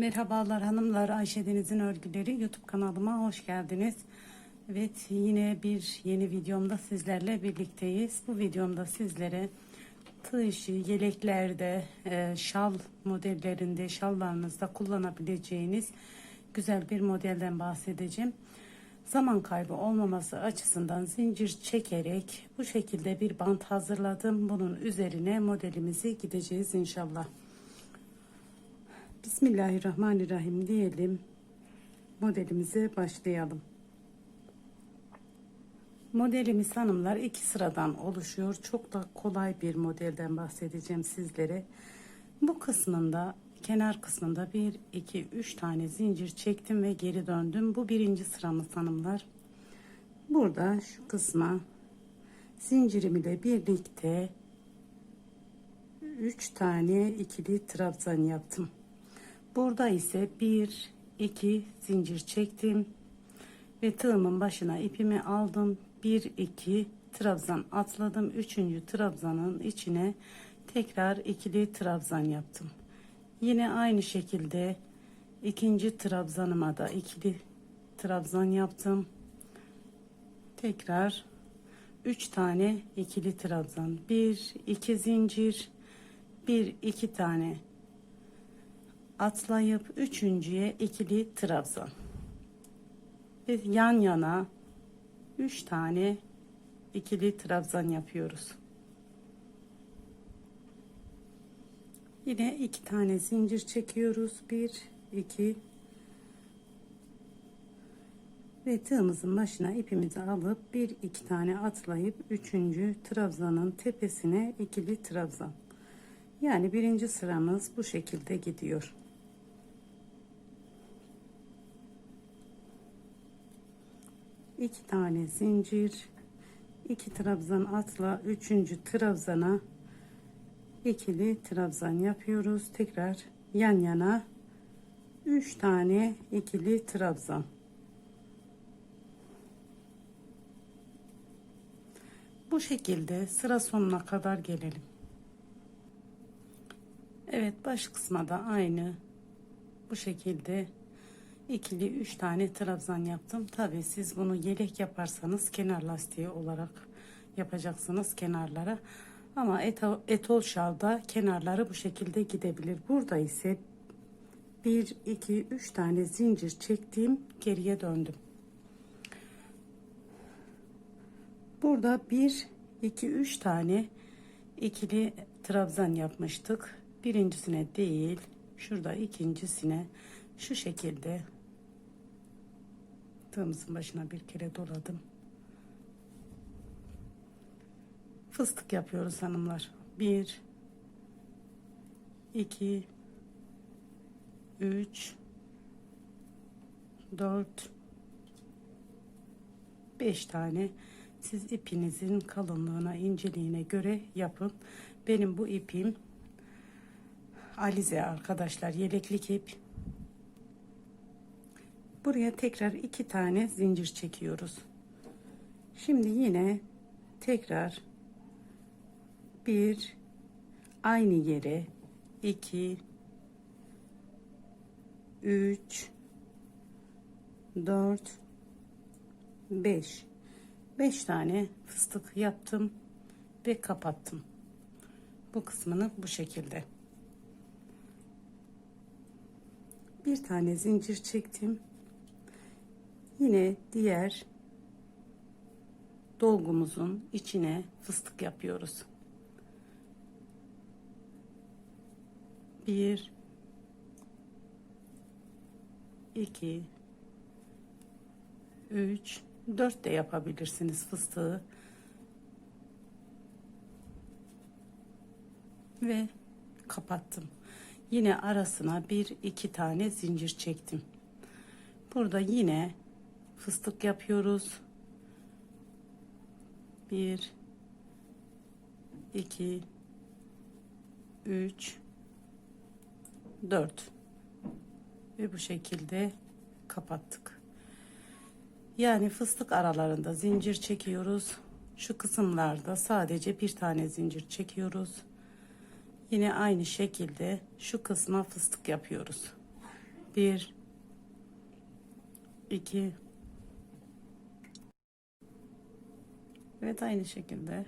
Merhabalar hanımlar, Ayşe Deniz'in örgüleri YouTube kanalıma hoş geldiniz. Evet yine bir yeni videomda sizlerle birlikteyiz. Bu videomda sizlere tığ işi, yeleklerde, e, şal modellerinde, şallarınızda kullanabileceğiniz güzel bir modelden bahsedeceğim. Zaman kaybı olmaması açısından zincir çekerek bu şekilde bir bant hazırladım. Bunun üzerine modelimizi gideceğiz inşallah. Bismillahirrahmanirrahim diyelim. Modelimize başlayalım. Modelimiz hanımlar iki sıradan oluşuyor. Çok da kolay bir modelden bahsedeceğim sizlere. Bu kısmında kenar kısmında 1 2 3 tane zincir çektim ve geri döndüm. Bu birinci sıramız hanımlar. Burada şu kısma zincirim ile birlikte 3 tane ikili trabzan yaptım. Burada ise 1 2 zincir çektim ve tığımın başına ipimi aldım. 1 2 trabzan atladım. 3. trabzanın içine tekrar ikili trabzan yaptım. Yine aynı şekilde ikinci trabzanıma da ikili trabzan yaptım. Tekrar 3 tane ikili trabzan. 1 2 zincir 1 2 tane atlayıp üçüncüye ikili trabzan ve yan yana üç tane ikili trabzan yapıyoruz. Yine iki tane zincir çekiyoruz. Bir iki. Ve tığımızın başına ipimizi alıp bir iki tane atlayıp üçüncü trabzanın tepesine ikili trabzan yani birinci sıramız bu şekilde gidiyor iki tane zincir iki trabzan atla üçüncü trabzana ikili trabzan yapıyoruz. Tekrar yan yana üç tane ikili trabzan. Bu şekilde sıra sonuna kadar gelelim. Evet baş kısma da aynı bu şekilde ikili üç tane trabzan yaptım. Tabi siz bunu yelek yaparsanız kenar lastiği olarak yapacaksınız kenarlara. Ama eto, etol şalda kenarları bu şekilde gidebilir. Burada ise 1 2 3 tane zincir çektim, geriye döndüm. Burada 1 2 3 tane ikili trabzan yapmıştık. Birincisine değil, şurada ikincisine şu şekilde tığımızın başına bir kere doladım. Fıstık yapıyoruz hanımlar. 1 2 3 4 5 tane siz ipinizin kalınlığına inceliğine göre yapın. Benim bu ipim Alize arkadaşlar yeleklik ip buraya tekrar iki tane zincir çekiyoruz. Şimdi yine tekrar bir aynı yere iki üç dört beş. Beş tane fıstık yaptım ve kapattım. Bu kısmını bu şekilde. Bir tane zincir çektim yine diğer dolgumuzun içine fıstık yapıyoruz. Bir, iki, üç, dört de yapabilirsiniz fıstığı. Ve kapattım. Yine arasına bir iki tane zincir çektim. Burada yine fıstık yapıyoruz. 1 2 3 4 ve bu şekilde kapattık. Yani fıstık aralarında zincir çekiyoruz. Şu kısımlarda sadece bir tane zincir çekiyoruz. Yine aynı şekilde şu kısma fıstık yapıyoruz. Bir, iki. Evet aynı şekilde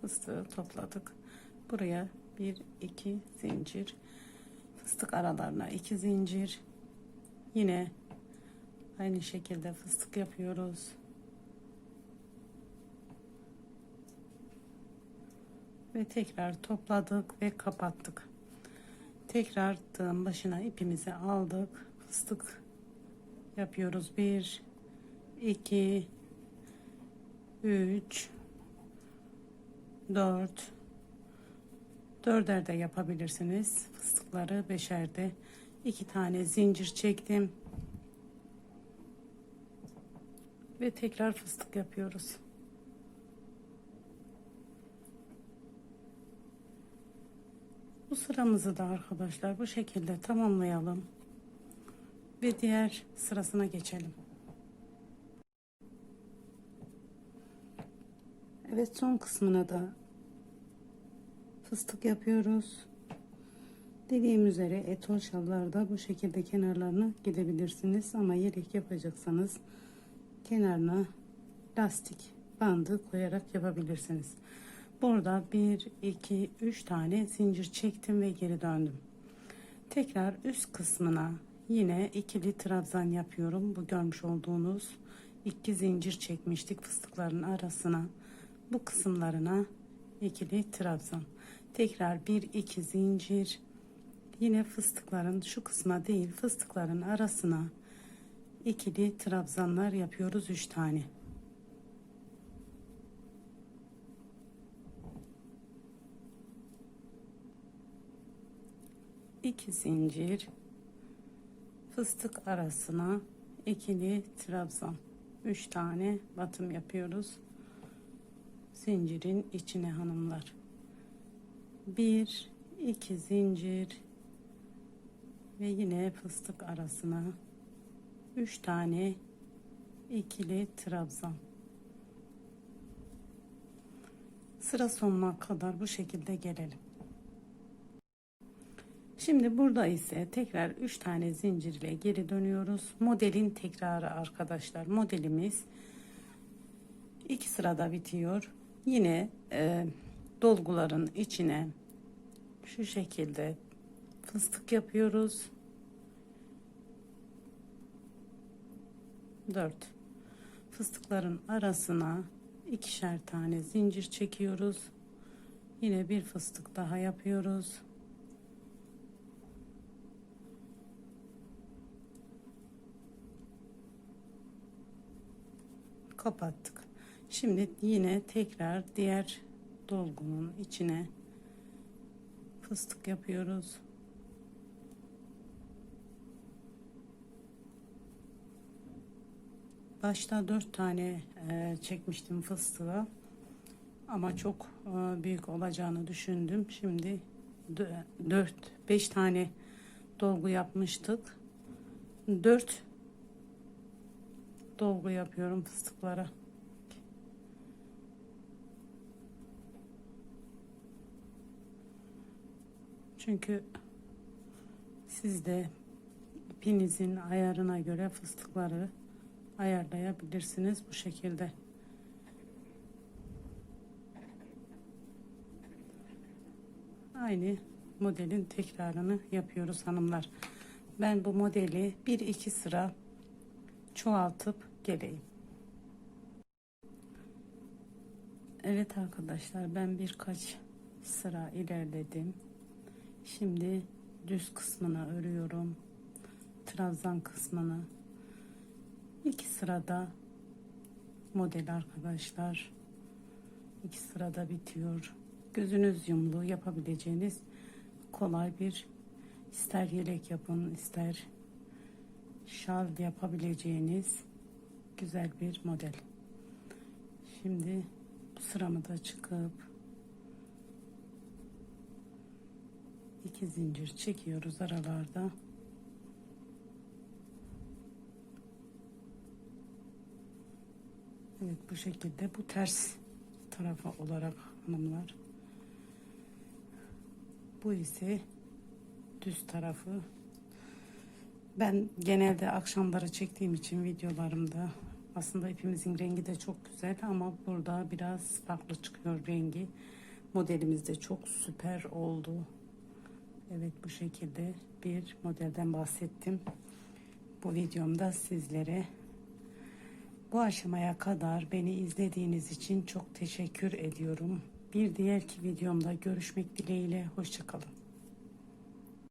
fıstığı topladık. Buraya bir, iki zincir. Fıstık aralarına iki zincir. Yine aynı şekilde fıstık yapıyoruz. Ve tekrar topladık ve kapattık. Tekrar tığın başına ipimizi aldık. Fıstık yapıyoruz. 1 2 3 4 dörder de yapabilirsiniz. Fıstıkları beşerde iki tane zincir çektim. Ve tekrar fıstık yapıyoruz. Bu sıramızı da arkadaşlar bu şekilde tamamlayalım. Ve diğer sırasına geçelim. Evet son kısmına da fıstık yapıyoruz. Dediğim üzere etol şallarda bu şekilde kenarlarına gidebilirsiniz ama yelek yapacaksanız kenarına lastik bandı koyarak yapabilirsiniz. Burada 1 2 3 tane zincir çektim ve geri döndüm. Tekrar üst kısmına yine ikili trabzan yapıyorum. Bu görmüş olduğunuz iki zincir çekmiştik fıstıkların arasına. Bu kısımlarına ikili trabzan. Tekrar 1 2 zincir yine fıstıkların şu kısma değil fıstıkların arasına ikili trabzanlar yapıyoruz 3 tane. iki zincir fıstık arasına ikili trabzan 3 tane batım yapıyoruz zincirin içine hanımlar bir iki zincir ve yine fıstık arasına 3 tane ikili trabzan sıra sonuna kadar bu şekilde gelelim Şimdi burada ise tekrar 3 tane zincir ile geri dönüyoruz. Modelin tekrarı arkadaşlar. Modelimiz iki sırada bitiyor. Yine e, dolguların içine şu şekilde fıstık yapıyoruz. 4 fıstıkların arasına ikişer tane zincir çekiyoruz. Yine bir fıstık daha yapıyoruz. kapattık. Şimdi yine tekrar diğer dolgunun içine fıstık yapıyoruz. Başta dört tane e, çekmiştim fıstığı ama çok e, büyük olacağını düşündüm. Şimdi dört beş tane dolgu yapmıştık. Dört dolgu yapıyorum fıstıklara. Çünkü siz de ipinizin ayarına göre fıstıkları ayarlayabilirsiniz bu şekilde. Aynı modelin tekrarını yapıyoruz hanımlar. Ben bu modeli bir iki sıra çoğaltıp geleyim. Evet arkadaşlar ben birkaç sıra ilerledim. Şimdi düz kısmına örüyorum. Trabzan kısmını. iki sırada model arkadaşlar. iki sırada bitiyor. Gözünüz yumlu yapabileceğiniz kolay bir ister yelek yapın ister şal yapabileceğiniz güzel bir model. Şimdi sıramı da çıkıp iki zincir çekiyoruz aralarda. Evet bu şekilde bu ters tarafa olarak hanımlar. Bu ise düz tarafı Ben genelde akşamları çektiğim için videolarımda aslında ipimizin rengi de çok güzel ama burada biraz farklı çıkıyor rengi. Modelimiz de çok süper oldu. Evet bu şekilde bir modelden bahsettim. Bu videomda sizlere bu aşamaya kadar beni izlediğiniz için çok teşekkür ediyorum. Bir diğerki videomda görüşmek dileğiyle. Hoşçakalın.